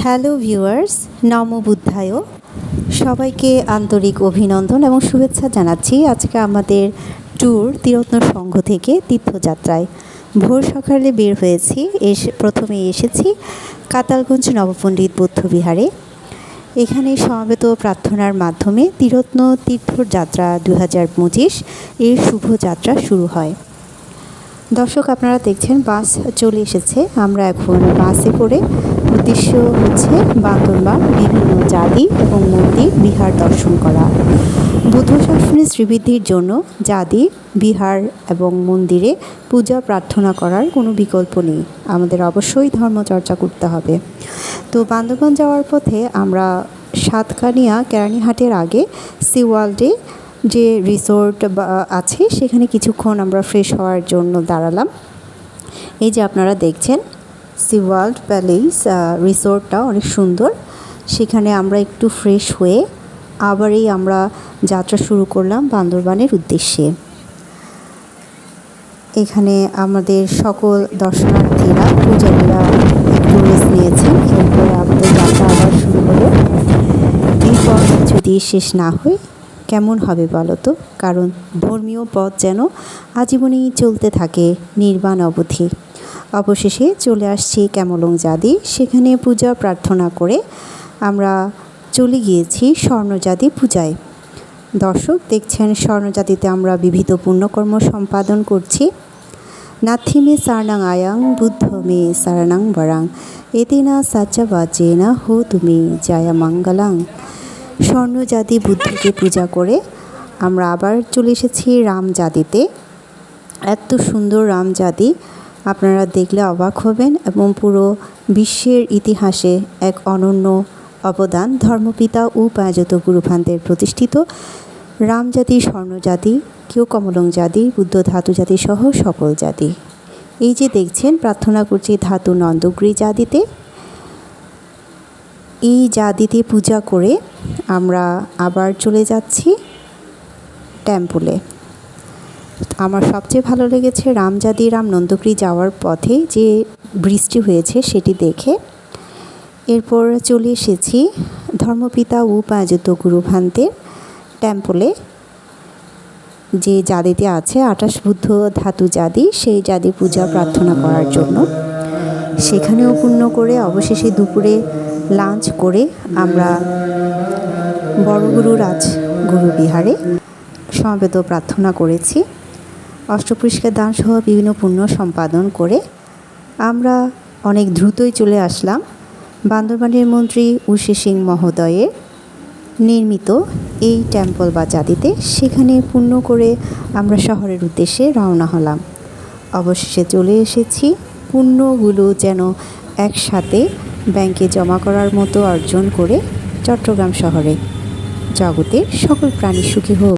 Hello viewers নম বুদ্ধায় সবাইকে আন্তরিক অভিনন্দন এবং শুভেচ্ছা জানাচ্ছি আজকে আমাদের ট্যুর তীরত্ন সংঘ থেকে তীর্থযাত্রায়। ভোর সকালে বের হয়েছি, এসে প্রথমে এসেছি কাতালগঞ্জ নবপণ্ডিত বৌদ্ধবিহারে এখানে সমাবেত প্রার্থনার মাধ্যমে তীরত্ন তীর্থযাত্রা দু হাজার পঁচিশ এর শুভযাত্রা শুরু হয়। দর্শক, আপনারা দেখছেন বাস চলে এসেছে। আমরা এখন বাসে করে উদ্দেশ্য হচ্ছে বান্দরবান বিভিন্ন জাতি এবং মন্দির বিহার দর্শন করা। বুদ্ধ শাসনের শ্রীবৃদ্ধির জন্য জাতি, বিহার এবং মন্দিরে পূজা, প্রার্থনা করার কোনো বিকল্প নেই। আমাদের অবশ্যই ধর্মচর্চা করতে হবে। তো বান্দরবান যাওয়ার পথে আমরা সাতকানিয়া কেরানীহাটের আগে সি ওয়ার্ল্ডে যে রিসোর্ট আছে, সেখানে কিছুক্ষণ আমরা ফ্রেশ হওয়ার জন্য দাঁড়ালাম। এই যে আপনারা দেখছেন সি ওয়ার্ল্ড প্যালেস রিসোর্টটা অনেক সুন্দর। সেখানে আমরা একটু ফ্রেশ হয়ে আবারই আমরা যাত্রা শুরু করলাম বান্দরবানের উদ্দেশ্যে। এখানে আমাদের সকল দর্শনার্থীরা, পূজারীরা একটু রেস্ট নিয়েছেন, এরপরে আমাদের যাত্রা আবার শুরু হলো। এরপর যদি শেষ না হয় কেমন হবে বলো তো? কারণ ধর্মীয় পথ যেন আজীবনেই চলতে থাকে নির্বাণ অবধি। অবশেষে চলে আসছি ক্যামলং জাদি, সেখানে পূজা প্রার্থনা করে আমরা চলে গিয়েছি স্বর্ণজাতি পূজায়। দর্শক, দেখছেন স্বর্ণজাতিতে আমরা বিবিধ পুণ্যকর্ম সম্পাদন করছি। নাথিমে সারনাং আয়াং, বুদ্ধ মে সারনাং বরাং। এতেনা সাচা বাচেনা হো তুমি, জায়া মঙ্গলাং। স্বর্ণজাতি বুদ্ধকে পূজা করে আমরা আবার চলে এসেছি রামজাদিতে। এত সুন্দর রামজাদি, আপনারা দেখলে অবাক হবেন এবং পুরো বিশ্বের ইতিহাসে এক অনন্য অবদান ধর্মপিতা ও পায়জত গুরুভান্তের প্রতিষ্ঠিত। রামজাতি স্বর্ণজাতি কেউ কমলং জাতি বুদ্ধ ধাতু জাতি সহ সকল জাতি। এই যে দেখছেন, প্রার্থনা করছি ধাতু নন্দগ্রী জাতিতে এই জাতিতে পূজা করে আমরা আবার চলে যাচ্ছি টেম্পলে। আমার সবচেয়ে ভালো লেগেছে রামজাদি রাম নন্দগ্রী যাওয়ার পথে যে বৃষ্টি হয়েছে সেটি দেখে। এরপর চলে এসেছি ধর্মপিতা ও পায়যুত গুরুভান্তের টেম্পলে। যে জাদিতে আছে আটাশ বুদ্ধ ধাতু জাদি, সেই জাদি পূজা প্রার্থনা করার জন্য। সেখানেও পূর্ণ করে অবশেষে দুপুরে লাঞ্চ করে আমরা বড়গুরু রাজ গুরু বিহারে সমবেত প্রার্থনা করেছি। অষ্টপরিষ্কার দান সহ বিভিন্ন পুণ্য সম্পাদন করে আমরা অনেক দ্রুতই চলে আসলাম। বান্দরবানের মন্ত্রী উষি সিং মহোদয়ের নির্মিত এই টেম্পল বা জাতিতে, সেখানে পূর্ণ করে আমরা শহরের উদ্দেশ্যে রওনা হলাম। অবশেষে চলে এসেছি। পুণ্যগুলো যেন একসাথে ব্যাংকে জমা করার মতো অর্জন করে চট্টগ্রাম শহরে। জগতের সকল প্রাণী সুখী হোক।